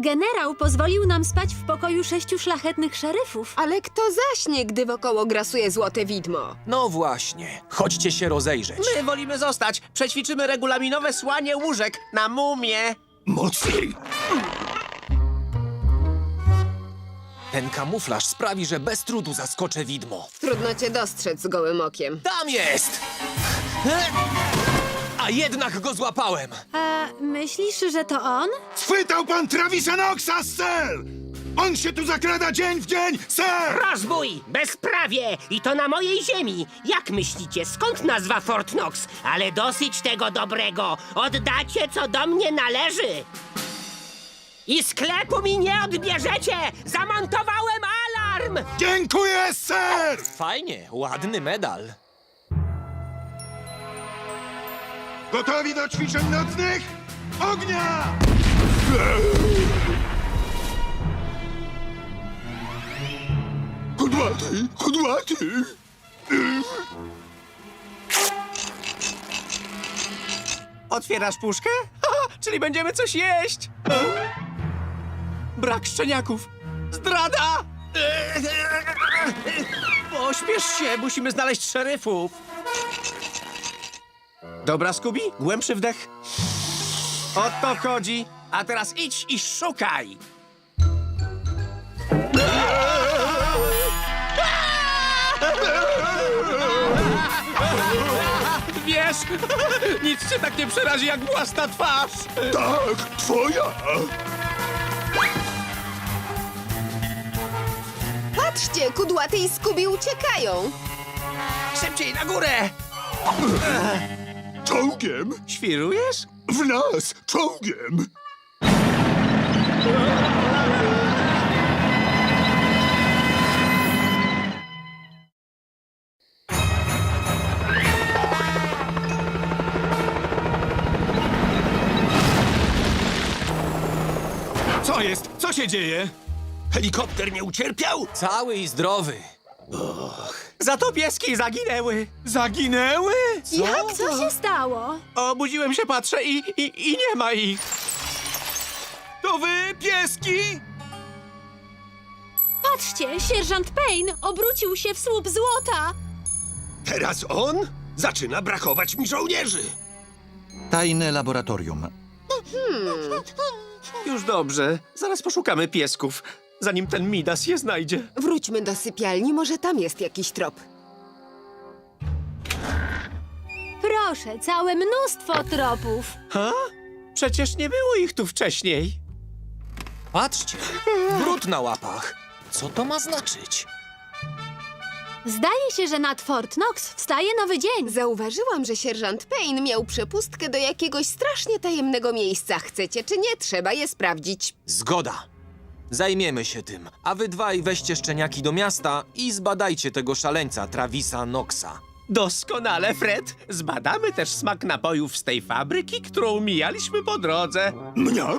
Generał pozwolił nam spać w pokoju sześciu szlachetnych szeryfów. Ale kto zaśnie, gdy wokoło grasuje złote widmo? No właśnie, chodźcie się rozejrzeć. My wolimy zostać. Przećwiczymy regulaminowe słanie łóżek na mumie. Mocniej! Ten kamuflaż sprawi, że bez trudu zaskoczę widmo. Trudno cię dostrzec gołym okiem. Tam jest! A jednak go złapałem! A myślisz, że to on? Schwytał pan Travisa Knoxa, sir! On się tu zakrada dzień w dzień, sir! Rozbój! Bezprawie! I to na mojej ziemi! Jak myślicie, skąd nazwa Fort Knox? Ale dosyć tego dobrego! Oddacie, co do mnie należy! I sklepu mi nie odbierzecie! Zamontowałem alarm! Dziękuję, sir! Fajnie, ładny medal. Gotowi do ćwiczeń nocnych? Ognia! Kudłaty, kudłaty! Otwierasz puszkę? Ha, czyli będziemy coś jeść. Brak szczeniaków. Zdrada! Pośpiesz się, musimy znaleźć szeryfów. Dobra, Scooby, głębszy wdech. O to chodzi. A teraz idź i szukaj. Wiesz, nic cię tak nie przerazi jak własna twarz. Tak, twoja! Patrzcie, kudłaty i Skubi uciekają. Szybciej na górę! Czołgiem! Świrujesz? W nas, czołgiem! Co jest? Co się dzieje? Helikopter nie ucierpiał? Cały i zdrowy. Za to pieski zaginęły. Zaginęły? Jak? Co się stało? Obudziłem się, patrzę i, i, i nie ma ich. To wy, pieski? Patrzcie, sierżant Payne obrócił się w słup złota. Teraz on? Zaczyna brakować mi żołnierzy! Tajne laboratorium. Już dobrze. Zaraz poszukamy piesków, zanim ten Midas je znajdzie. Wróćmy do sypialni, może tam jest jakiś trop. Proszę, całe mnóstwo tropów. Ha? Przecież nie było ich tu wcześniej. Patrzcie, brud na łapach. Co to ma znaczyć? Zdaje się, że nad Fort Knox wstaje nowy dzień. Zauważyłam, że sierżant Payne miał przepustkę do jakiegoś strasznie tajemnego miejsca. Chcecie czy nie? Trzeba je sprawdzić. Zgoda. Zajmiemy się tym, a wy dwaj weźcie szczeniaki do miasta i zbadajcie tego szaleńca Travisa Knoxa. Doskonale, Fred. Zbadamy też smak napojów z tej fabryki, którą mijaliśmy po drodze. Mniam?